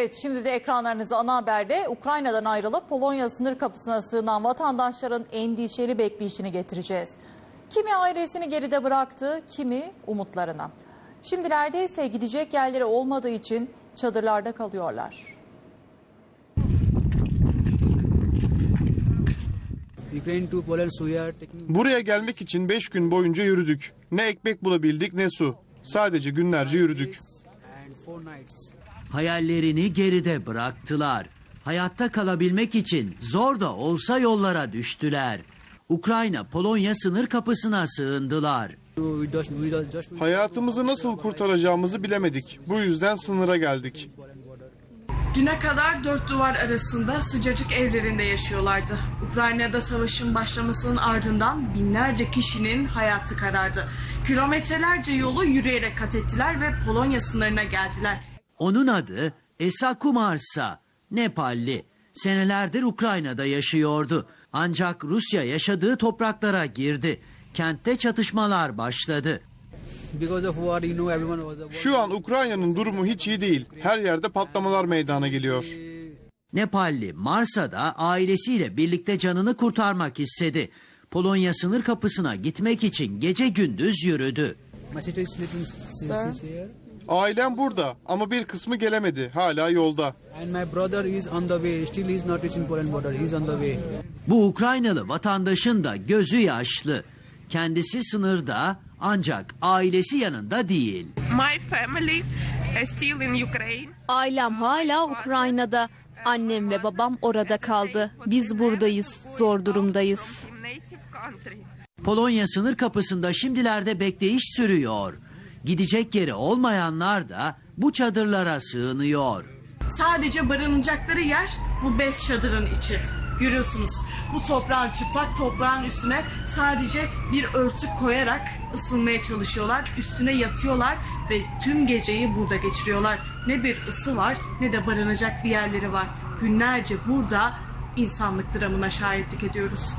Evet şimdi de ekranlarınızı ana haberde Ukrayna'dan ayrılıp Polonya sınır kapısına sığınan vatandaşların endişeli bekleyişini getireceğiz. Kimi ailesini geride bıraktı, kimi umutlarına. Şimdilerde ise gidecek yerleri olmadığı için çadırlarda kalıyorlar. Buraya gelmek için 5 gün boyunca yürüdük. Ne ekmek bulabildik ne su. Sadece günlerce yürüdük. Hayallerini geride bıraktılar. Hayatta kalabilmek için zor da olsa yollara düştüler. Ukrayna Polonya sınır kapısına sığındılar. Hayatımızı nasıl kurtaracağımızı bilemedik. Bu yüzden sınıra geldik. Düne kadar dört duvar arasında sıcacık evlerinde yaşıyorlardı. Ukrayna'da savaşın başlamasının ardından binlerce kişinin hayatı karardı. Kilometrelerce yolu yürüyerek kat ettiler ve Polonya sınırına geldiler. Onun adı Esa Kumarsa, Nepalli. Senelerdir Ukrayna'da yaşıyordu. Ancak Rusya yaşadığı topraklara girdi. Kentte çatışmalar başladı. because of war, you know, everyone was. The Şu an Ukrayna'nın durumu hiç iyi değil. Her yerde patlamalar meydana geliyor. Nepalli Marsa'da ailesiyle birlikte canını kurtarmak istedi. Polonya sınır kapısına gitmek için gece gündüz yürüdü. Ailem burada ama bir kısmı gelemedi. Hala yolda. and my brother is on the way. Still, he is not reaching Poland border. He is on the way. Bu Ukraynalı vatandaşın da gözü yaşlı. Kendisi sınırda ancak ailesi yanında değil. My family is still in Ukraine. Ailem hala Ukrayna'da. Annem ve babam orada kaldı. Biz buradayız. Zor durumdayız. In native country. Polonya sınır kapısında şimdilerde bekleyiş sürüyor. Gidecek yeri olmayanlar da bu çadırlara sığınıyor. Sadece barınacakları yer bu beş çadırın içi. Görüyorsunuz bu toprağın çıplak toprağın üstüne sadece bir örtü koyarak ısınmaya çalışıyorlar. Üstüne yatıyorlar ve tüm geceyi burada geçiriyorlar. Ne bir ısı var ne de barınacak bir yerleri var. Günlerce burada insanlık dramına şahitlik ediyoruz.